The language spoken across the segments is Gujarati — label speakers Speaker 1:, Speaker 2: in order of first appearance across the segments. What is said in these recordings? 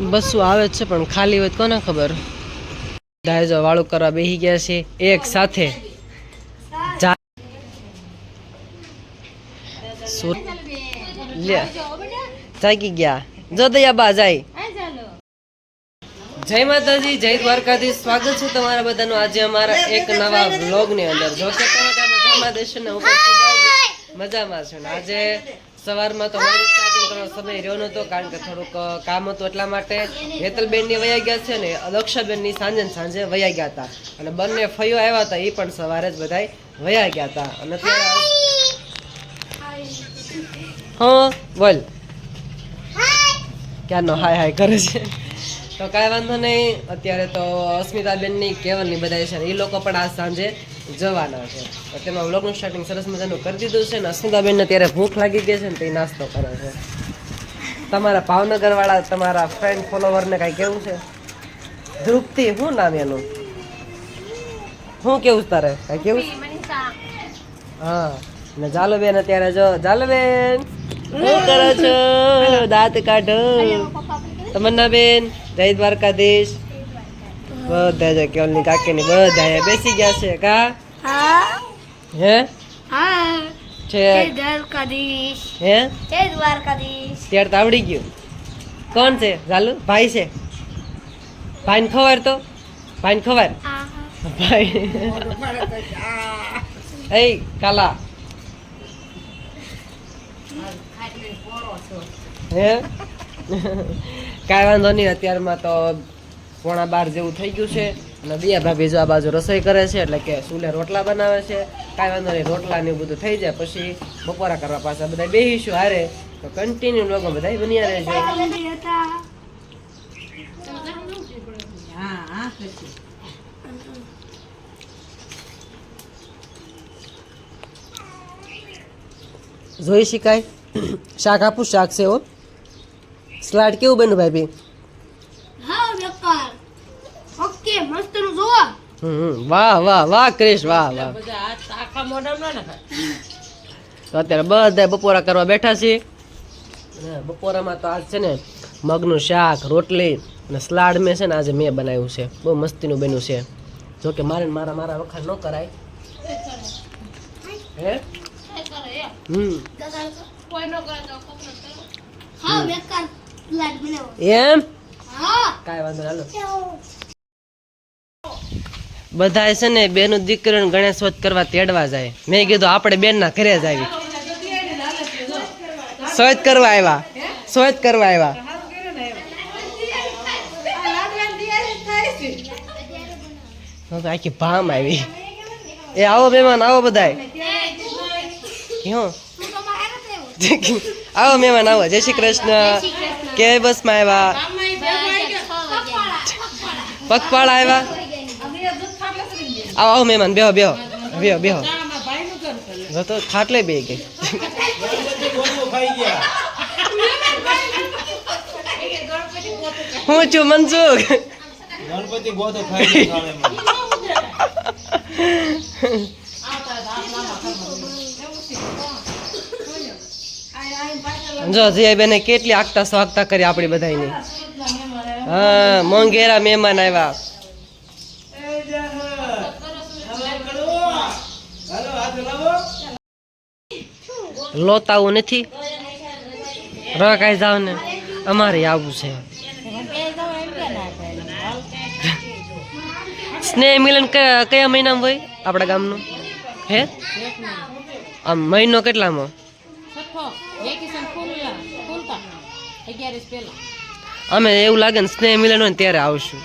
Speaker 1: બસો આવે છે, પણ ખાલી હોય કોને ખબર? બધા વાળું કરવા બેસી ગયા છે, એક સાથે. જાગી ગયા. જો દયા બા, જાય. જય માતાજી, જય દ્વારકાધીશ. સ્વાગત છે તમારા બધાનું. આજે અમારા એક નવા બ્લોગની અંદર. જો કે તમે મજામાં દેશો ને? જ મજામાં છું. આજે સવારમાં તો મારી સ્ટાર્ટિંગ થોડો સમય રહ્યો નહોતો, કારણ કે થોડુંક કામ હતું એટલા માટે હેતલબેનની વયા ગયા છે ને અદક્ષાબેનની સાંજે સાંજે વયા ગયા હતા. અને બંને ફયો આવ્યા હતા એ પણ સવારે જ બધાય વયા ગયા હતા. અને હા, બોલ. ક્યારનો હાય હાય કરે છે? તો કાંઈ વાંધો નહીં. અત્યારે તો અસ્મિતાબેનની કેવલની બધા છે એ લોકો પણ આ સાંજે જવાના છે. તો તેમાં વ્લોગનું સ્ટાર્ટિંગ સરસ મજાનું કરી દીધું છે. ને અસ્મિતાબેનને ત્યારે ભૂખ લાગી ગઈ છે ને તે નાસ્તો કરે છે. તમારા ભાવનગરવાળા તમારા ફ્રેન્ડ ફોલોવરને કાંઈ કેવું છે? ધ્રુપતિ શું નામ એનું? શું કેવું તારે? કાંઈ કેવું? હા. ને જાલુબેન અત્યારે જો જાલુબેન શું કરો છો? દાંત કાઢો. તમન્નાબેન જય દ્વારકાધીશ. બધા જો કેવલની કાકીની બધા અહીંયા બેસી ગયા છે કા?
Speaker 2: હા.
Speaker 1: હે?
Speaker 2: હા.
Speaker 1: છે.
Speaker 2: દ્વારકાધીશ.
Speaker 1: હે?
Speaker 2: જય દ્વારકાધીશ.
Speaker 1: ત્યારે તો આવડી ગયું. કોણ છે? ઝાલુ ભાઈ છે? ભાઈને ખબર તો? ભાઈને ખબર? ભાઈ. એ કાલા. હે? કાંઈ વાંધો નહીં અત્યારમાં તો પોણા બાર જેવું થઈ ગયું છે અને દિયા ભાભી જો આ બાજુ રસોઈ કરે છે એટલે કે સુલે રોટલા બનાવે છે, કાંઈ વાંધો નહીં, રોટલા ને બધું થઈ જાય. પછી બપોરા કરવા પાછા બધા બેહીશું હારે. તો કન્ટિન્યુ લોકો બધા બન્યા
Speaker 2: હતા
Speaker 1: જોઈ શકાય? શાક આપું? શાક છે ઓ સ્લાડ કેવું બન્યું ભાઈ
Speaker 2: હા બેકાર ઓકે મસ્તનું જોવા
Speaker 1: હમ હમ. વાહ વાહ વાહ ક્રિશ વાહ વાહ. તો અત્યારે બધા બપોરા કરવા બેઠા છીએ. અને બપોરામાં તો આજ છે ને મગનું શાક રોટલી અને સલાડ મેં છે ને આજે મેં બનાવ્યું છે. બહુ મસ્તીનું બન્યું છે. જો કે મારે મારા મારા વખાણ ન કરાય. હે? હમ. એમ? કાંઈ વાંધો નહીં, હાલો. બધા છે ને બેનું દીકરીને ગણેશ વધ કરવા તેડવા જાય. મેં કીધું, આપણે બેનના ઘરે જ આવી સોચ કરવા આવ્યા. સોચ કરવા આવ્યા. આખી ભામ આવી. એ આવો મહેમાન, આવો ક્યાં આવો મહેમાન, આવો. જય શ્રી કૃષ્ણ. કે બસમાં આવ્યા? પગપાળા આવ્યા? આવો આવો મહેમાન બેહો બેહો. બેહો બેહો. જો તો ખાટલે બે ગઈ હું છું મનસુખ.
Speaker 3: ગણપતિ ગોતો ખાઈ
Speaker 1: જો જય બેને કેટલી આગતા સ્વાગતા કરી આપણી બધાની હા મોંઘેરા મહેમાન આવ્યા. લોતાવું નથી. ર કાંઈ જાવ ને, અમારે આવવું છે. સ્નેહ મિલન કયા મહિનામાં હોય આપણા ગામનું? હે? આમ મહિનો કેટલામાં? અમે એવું લાગે ને સ્નેહ મિલન હોય ત્યારે આવશું.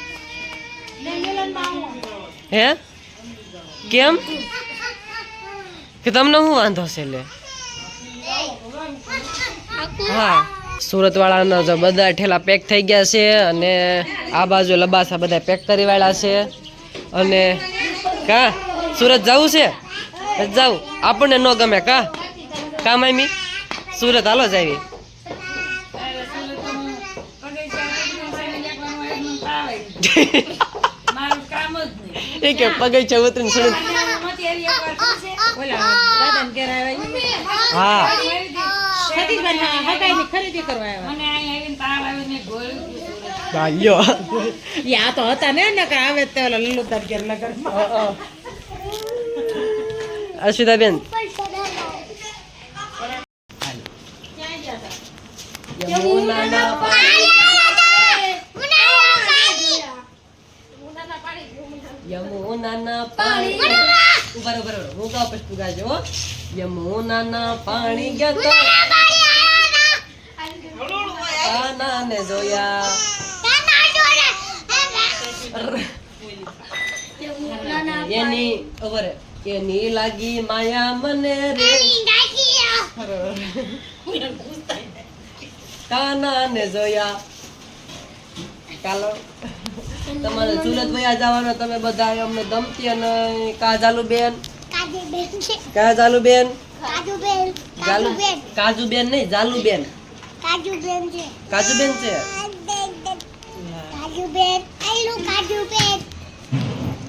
Speaker 1: હે? કેમ? કે તમને શું વાંધો છે લે? હા સુરત વાળાના જો બધા ઠેલા પેક થઈ ગયા છે અને આ બાજુ લબાસા બધા પેક કરી વાળા છે અને કા સુરત જવું છે જવું આપણને ન ગમે કા કા મામી સુરત હાલો જાવી એ કે પગઈ ઉતરીને સુરત હા
Speaker 4: સતીશભાઈ હગાઈની ખરીદી કરવા આવ્યા.
Speaker 1: હા લ્યો
Speaker 4: ઈ આ તો હતા ને ને કે આવે તે ઓલા લીલું તાર ઘેર લગન
Speaker 1: અશ્વિતાબેન. યમુનાના યમુનાના પાણી ઊભા હું પછી તું યમુનાના પાણી ગયા કાનાને જોયા. એની રહો. એની લાગી માયા મને રે. કાનાને જોયા. કાલો તમારે સુરત વયા જવાનો તમે બધા અમને ગમતી અને કાજાલુ બેન કાજાલુ બેન જાલુ કાજુ બેન નહીં જાલુ બેન કાજુ બેન છે?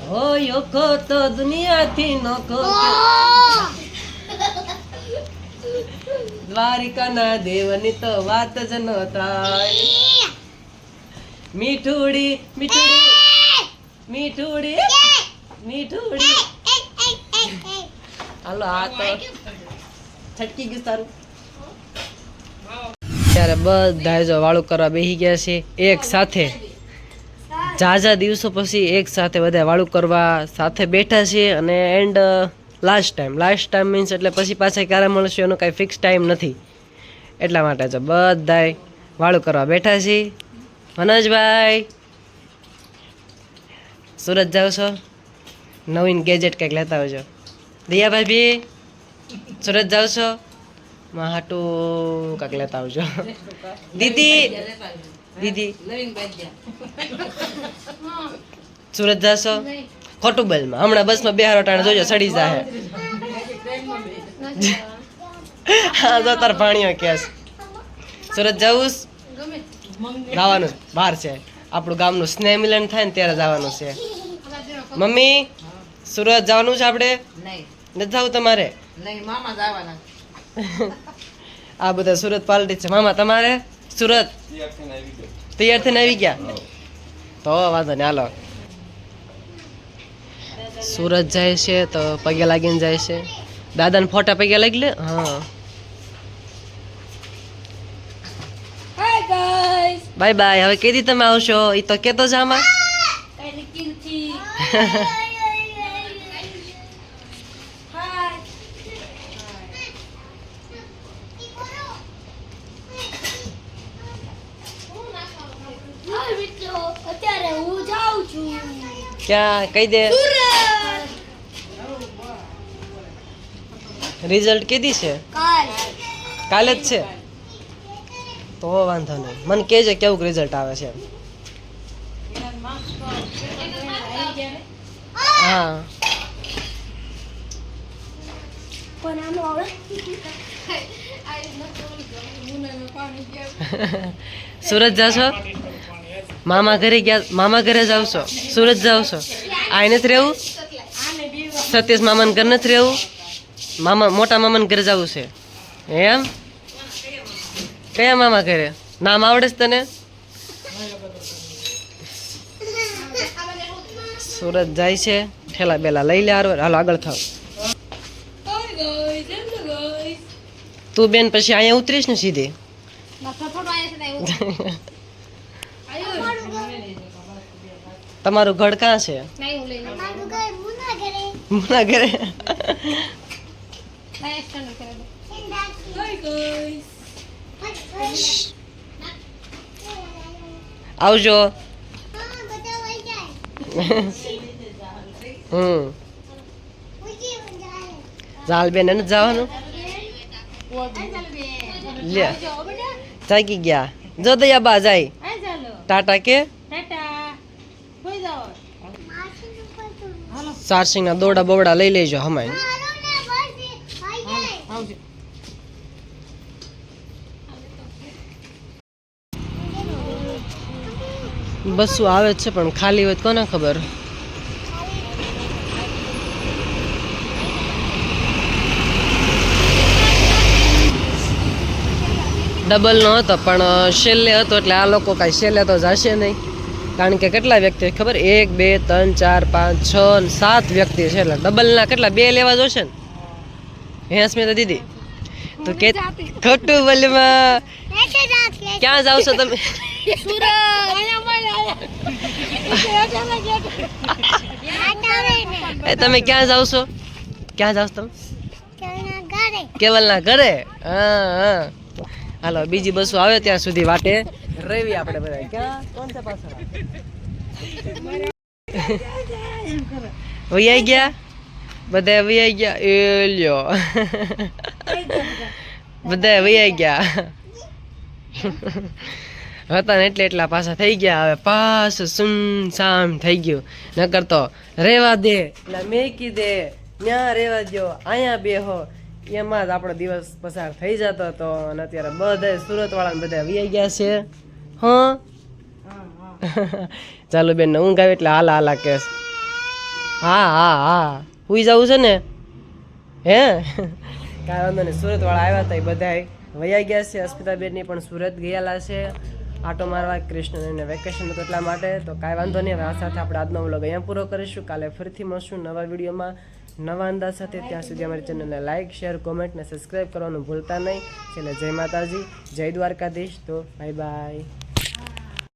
Speaker 1: હોય ઓખો તો દુનિયાથી નોખો દ્વારિકાના દેવની તો વાત જ ન થાય. મીઠુડી મીઠુડી. મીઠુડી મીઠુડી. હાલો આ તો છટકી ગયું તારું ત્યારે બધા જો વાળું કરવા બેસી ગયા છે, એક સાથે. ઝાઝા દિવસો પછી એક સાથે બધા વાળું કરવા સાથે બેઠા છીએ અને and last time last time means એટલે પછી પાછા ક્યારે મળશે એનો કાંઈ ફિક્સ ટાઈમ નથી. એટલા માટે છે બધાય વાળું કરવા બેઠા છે. મનોજભાઈ, સુરત જાઓ છો? નવીન ગેજેટ કંઈક લેતા આવજો. દિયાભાઈ બી સુરત જાઓ છો? માં કાક લેતા આવજો. દીદી! દીદી! સુરત જાશો? ખોટું બોલમાં. હમણાં બસમાં બેહારો ટાણે જોજો સડી જાહે. હા તો તાર પાણીઓ કેસ સુરત જવું જવાનું બહાર છે. આપણું ગામનું સ્નેહ મિલન થાય ને ત્યારે જવાનું છે. મમ્મી સુરત જવાનું છે આપણે?
Speaker 4: નહીં.
Speaker 1: નથી જવું તમારે?
Speaker 4: નહીં મામા જવાના
Speaker 1: આ બધા સુરત પાલટી છે. મામા તમારે? સુરત? તૈયાર થઈને આવી ગયા? તો વાંધો નહીં હાલો. સુરત જાય છે તો પગે લાગીને જાય છે. દાદાને ફોટા પગે લાગી લે? હા. બાય બાય હવે કેદી તમે આવશો? એ તો કેતો જ આમાં
Speaker 2: અત્યારે હું જાઉં છું
Speaker 1: ક્યાં? કહી દે. રિઝલ્ટ કીધી છે?
Speaker 2: કાલે.
Speaker 1: જ છે? તો વાંધો નહીં. મને કહેજે કેવું રિઝલ્ટ આવે છે હા. સુરત જાશો? મામા ઘરે ગયા મામા ઘરે જાવ છો સુરત જાવ છો આ નથી રહેવું? સતીશ મામાને ઘર નથી રહેવું? મામા મોટા મામાને ઘરે જવું છે. એમ? કયા મામા ઘરે? નામ આવડે છે તને? સુરત જાય છે. ઠેલા બેલા લઈ લે હાલો આગળ થાવ. તું બેન પછી અહીંયા ઉતરીશ ને સીધી? તમારું ઘર ક્યાં છે?
Speaker 2: મારું ઘર મુના ઘરે
Speaker 1: મુના ઘરે આવજો. હમ. જાલબેન એને જવાનું? લે. જાગી ગયા. જો દયા બા જાય ટાટા કે? સારસિંગ ના દોડા બોવડા લઈ લેજો હમાય. બસો આવે છે, પણ ખાલી હોય કોને ખબર? ડબલ નો હતો, પણ છેલ્લે હતો, એટલે આ લોકો કાંઈ છેલ્લે તો જશે નહીં. કારણ કે કેટલા વ્યક્તિ ખબર? એક બે ત્રણ ચાર પાંચ છ ને સાત વ્યક્તિ છે. એટલે ડબલના કેટલા? બે લેવા જોશે ને? હે અસ્મિતા દીદી? તો કે ખોટું બોલમાં ક્યાં જાવ છો તમે? એ તમે ક્યાં જાવ છો? ક્યાં જાવ તમે? કેવલના ઘરે? હા હા. હાલો, બીજી બસો આવે ત્યાં સુધી વાટે. રેવી આપણે બધા. ક્યાં? પાછળ? વૈયાઈ ગયા? બધા વૈયાઈ ગયા. એ લ્યો. બધા વૈયાઈ ગયા. હતા ને એટલે એટલા પાછા થઈ ગયા. હવે પાસ સુન સામ થઈ ગયું. નકર તો રેવા દે. એટલે મેકી દે. ત્યાં રેવા દો અહીંયા બેહો. એમાં જ આપણો દિવસ પસાર થઈ જતો હતો અને અત્યારે બધા સુરત વાળા બધા આવી ગયા છે. હા? ચાલો બેન, ને ઊંઘ આવે એટલે હાલા હાલા કેસ હા હા હા. હુઈ જવું છે ને? હે? કાંઈ વાંધો નહીં સુરત વાળા આવ્યા હતા એ બધા વયા ગયા છે, અસ્મિતાબેનની પણ સુરત ગયેલા છે. આટો મારવા કૃષ્ણને વેકેશન હતું એટલા માટે, તો કાંઈ વાંધો નહીં. હવે આ સાથે આપણે આજનો વ્લોગ અહીંયા પૂરો કરીશું. કાલે ફરીથી મળશું નવા વિડીયોમાં. નવા અંદાજ સાથે ત્યાં સુધી અમારી ચેનલને લાઇક શેર કોમેન્ટ ને સબસ્ક્રાઈબ કરવાનું ભૂલતા નહીં. છેલ્લે જય માતાજી, જય દ્વારકાધીશ. તો બાય બાય